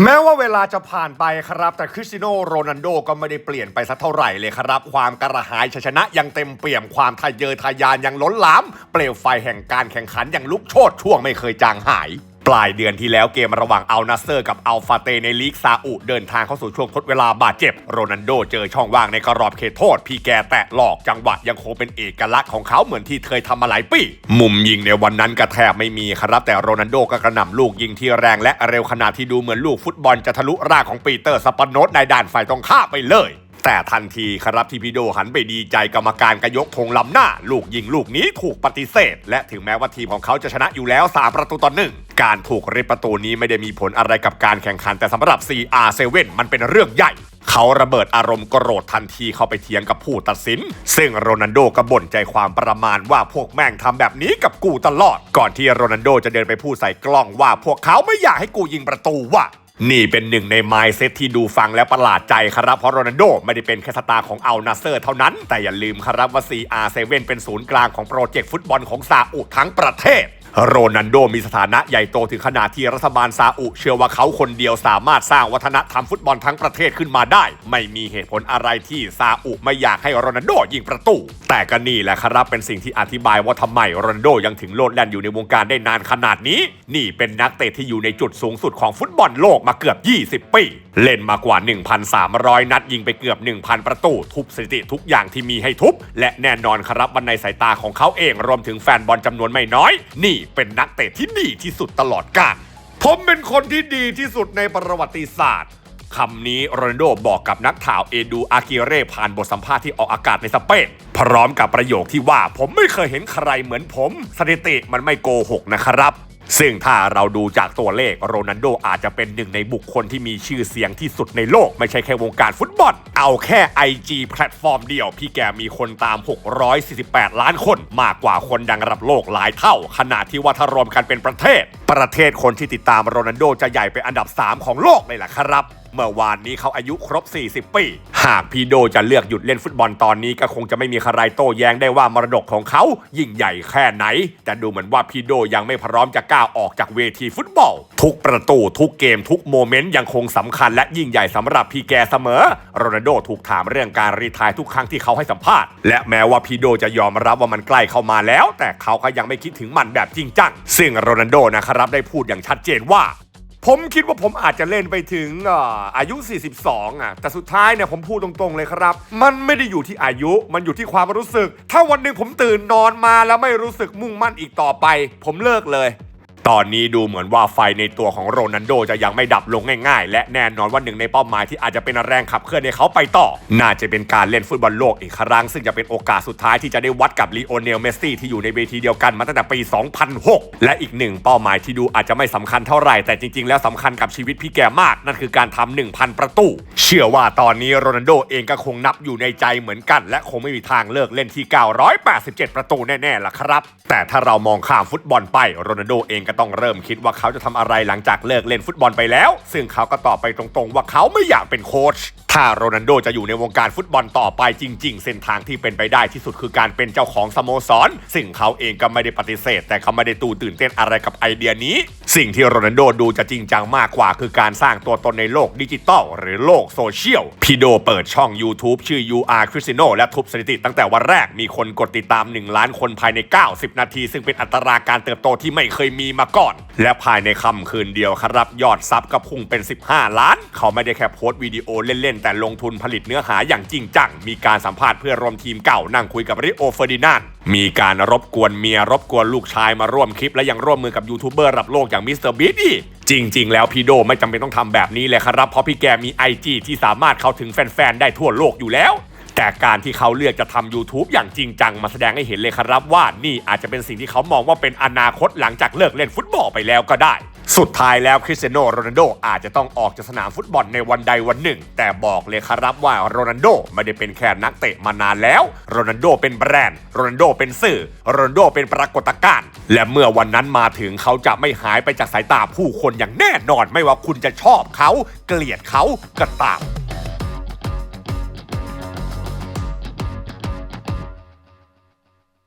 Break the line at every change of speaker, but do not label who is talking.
แม้ว่าเวลาจะผ่านไปครับ แต่คริสติโนโรนันโดก็ไม่ได้เปลี่ยนไปสักเท่าไหร่เลยครับ ความกระหายชัยชนะยังเต็มเปี่ยมความทะเยอทะยานยังล้นหลาม เปลวไฟแห่งการแข่งขันยังลุกโชนช่วงไม่เคยจางหาย ปลายเดือนที่แล้วเกมระหว่างอัลนาเซอร์กับอัลฟาเตในลีกซาอุเดินทางเข้าสู่ช่วงทดเวลาบาดเจ็บ โรนัลโดเจอช่องว่างในกรอบเขตโทษ พี่แกแตะหลอกจังหวะยังคงเป็นเอกลักษณ์ของเขาเหมือนที่เคยทำมาหลายปี มุมยิงในวันนั้นก็แทบไม่มีครับ แต่โรนัลโดก็กระหน่ำลูกยิงที่แรงและเร็วขนาดที่ดูเหมือนลูกฟุตบอลจะทะลุร่างของปีเตอร์สปานโนตในด่านฝ่ายตรงข้ามไปเลย แต่ทันทีครับที่พี่โดหันไปดีใจกรรมการกระยกธงล้ำหน้า ลูกยิงลูกนี้ถูกปฏิเสธ และถึงแม้ว่าทีมของเขาจะชนะอยู่แล้ว 3 ประตูต่อหนึ่งการถูกริบประตูนี้ไม่ได้มีผลอะไรกับการแข่งขันแต่สำหรับ CR7 มันเป็นเรื่องใหญ่เขาระเบิดอารมณ์โกรธทันทีเข้าไปเถียงกับผู้ตัดสิน ซึ่งโรนัลโดก็บ่นใจความประมาณว่าพวกแม่งทำแบบนี้กับกูตลอด ก่อนที่โรนัลโดจะเดินไปพูดใส่กล้องว่าพวกเขาไม่อยากให้กูยิงประตูว่ะ นี่เป็นหนึ่งในไมซ์เซตที่ดูฟังแล้วประหลาดใจครับ เพราะโรนัลโดไม่ได้เป็นแค่สตาร์ของอัลนาเซอร์เท่านั้น แต่อย่าลืมครับว่า CR7 เป็นศูนย์กลางของโปรเจกต์ฟุตบอลของซาอุทั้งประเทศ โรนัลโดมีสถานะใหญ่โตถึงขนาดที่รัฐบาลซาอุเชื่อว่าเขาคนเดียวสามารถสร้างวัฒนธรรมฟุตบอลทั้งประเทศขึ้นมาได้ ไม่มีเหตุผลอะไรที่ซาอุไม่อยากให้โรนัลโดยิงประตู แต่ก็นี่แหละครับเป็นสิ่งที่อธิบายว่าทำไมโรนัลโดยังถึงโลดแล่นอยู่ในวงการได้นานขนาดนี้ นี่เป็นนักเตะที่อยู่ในจุดสูงสุดของฟุตบอลโลกมาเกือบ 20 ปี เล่นมากว่า 1,300 นัดยิงไปเกือบ 1,000 ประตู ทุบสถิติทุกอย่างที่มีให้ทุบ และแน่นอนครับวันในสายตาของเขาเองรวมถึงแฟนบอลจำนวนไม่น้อย นี่เป็นนักเตะที่ดีที่สุดตลอดกาลผมเป็นคนที่ดีที่สุดในประวัติศาสตร์คำนี้โรนัลโดบอกกับนักข่าวเอดูอากิเร่ผ่านบทสัมภาษณ์ที่ออกอากาศในสเปนพร้อมกับประโยคที่ว่าผมไม่เคยเห็นใครเหมือนผม สถิติมันไม่โกหกนะครับ ซึ่งถ้าเราดูจากตัวเลขโรนัลโดอาจจะเป็นหนึ่งในบุคคลที่มีชื่อเสียงที่สุดในโลก ไม่ใช่แค่วงการฟุตบอล เอาแค่ IG แพลตฟอร์มเดียว พี่แกมีคนตาม 648 ล้านคน มากกว่าคนดังระดับโลกหลายเท่า ขนาดที่ว่าถ้ารวมกันเป็นประเทศ ประเทศคนที่ติดตามโรนัลโดจะใหญ่เป็นอันดับ 3 ของโลกเลยล่ะครับเมื่อวานนี้เขาอายุครบ 40 ปี หากพีโดจะเลือกหยุดเล่นฟุตบอลตอนนี้ก็คงจะไม่มีใครโต้แย้งได้ว่ามรดกของเขายิ่งใหญ่แค่ไหน แต่ดูเหมือนว่าพีโดยังไม่พร้อมจะก้าวออกจากเวทีฟุตบอล ทุกประตูทุกเกมทุกโมเมนต์ยังคงสำคัญและยิ่งใหญ่สำหรับพีแกเสมอโรนัลโดถูกถามเรื่องการรีทายทุกครั้งที่เขาให้สัมภาษณ์ และแม้ว่าพีโดจะยอมรับว่ามันใกล้เข้ามาแล้ว แต่เขาก็ยังไม่คิดถึงมันแบบจริงจังซึ่งโรนัลโดนะครับได้พูดอย่างชัดเจนว่า ผมคิดว่าผมอาจจะเล่นไปถึงอาอายุ 42 อะ แต่สุดท้ายเนี่ยผมพูดตรงๆเลยครับ มันไม่ได้อยู่ที่อายุ มันอยู่ที่ความรู้สึก ถ้าวันหนึ่งผมตื่นนอนมาแล้วไม่รู้สึกมุ่งมั่นอีกต่อไป ผมเลิกเลย ตอนนี้ดูเหมือนว่าไฟในตัวของโรนัลโดจะยังไม่ดับลงง่ายๆ และแน่นอนว่าหนึ่งในเป้าหมายที่อาจจะเป็นแรงขับเคลื่อนให้เขาไปต่อ น่าจะเป็นการเล่นฟุตบอลโลกอีกครั้ง ซึ่งจะเป็นโอกาสสุดท้ายที่จะได้วัดกับลีโอเนลเมสซี่ที่อยู่ในเวทีเดียวกันมาตั้งแต่ปี 2006 และอีกหนึ่งเป้าหมายที่ดูอาจจะไม่สำคัญเท่าไหร่แต่จริงๆ แล้วสำคัญกับชีวิตพี่แกมากนั่นคือการทำ1,000 ประตู เชื่อว่าตอนนี้โรนัลโดเองก็คงนับอยู่ในใจเหมือนกัน และคงไม่มีทางเลิกเล่นที่ 987 ประตูแน่ๆล่ะครับ แต่ถ้าเรามองข้ามฟุตบอลไปโรนัลโดเองกต้องเริ่มคิดว่าเขาจะทำอะไรหลังจากเลิกเล่นฟุตบอลไปแล้ว ซึ่งเขาก็ตอบไปตรงๆ ว่าเขาไม่อยากเป็นโค้ชถ้าโรนัลโดจะอยู่ในวงการฟุตบอลต่อไปจริง ๆ เส้นทางที่เป็นไปได้ที่สุดคือการเป็นเจ้าของสโมสร ซึ่งเขาเองก็ไม่ได้ปฏิเสธ แต่เขาไม่ได้ตูตื่นเต้นอะไรกับไอเดียนี้ สิ่งที่โรนัลโดดูจะจริงจังมากกว่า คือการสร้างตัวตนในโลกดิจิตอลหรือโลกโซเชียลพีโดเปิดช่อง YouTube ชื่อ UR Cristiano และทุบสถิติตั้งแต่วันแรกมีคนกดติดตาม 1 ล้านคนภายใน 90 นาที ซึ่งเป็นอัตราการเติบโตที่ไม่เคยมีมาก่อน และภายในค่ำคืนเดียวครับยอดซับก็พุ่งเป็น 15 ล้าน เขาไม่ได้แค่โพสต์วิดีโอเล่นๆ แต่ลงทุนผลิตเนื้อหาอย่างจริงจัง มีการสัมภาษณ์เพื่อรวมทีมเก่านั่งคุยกับริโอเฟอร์ดินานด์มีการรบกวนเมียรบกวนลูกชายมาร่วมคลิป และยังร่วมมือกับยูทูบเบอร์ระดับโลกอย่างมิสเตอร์บีอีจริง ๆ แล้วพี่โดไม่จำเป็นต้องทำแบบนี้เลยครับ เพราะพี่แกมี IG ที่สามารถเข้าถึงแฟน ๆ ได้ทั่วโลกอยู่แล้ว แต่การที่เขาเลือกจะทำ YouTube อย่างจริงจังมาแสดงให้เห็นเลยครับว่านี่อาจจะเป็นสิ่งที่เขามองว่าเป็นอนาคตหลังจากเลิกเล่นฟุตบอลไปแล้วก็ได้ สุดท้ายแล้วคริสเตียโนโรนัลโดอาจจะต้องออกจากสนามฟุตบอลในวันใดวันหนึ่ง แต่บอกเลยครับว่าโรนัลโดไม่ได้เป็นแค่นักเตะมานานแล้วโรนัลโดเป็นแบรนด์โรนัลโดเป็นสื่อโรนัลโดเป็นปรากฏการณ์และเมื่อวันนั้นมาถึงเขาจะไม่หายไปจากสายตาผู้คนอย่างแน่นอนไม่ว่าคุณจะชอบเขาเกลียดเขาก็ตาม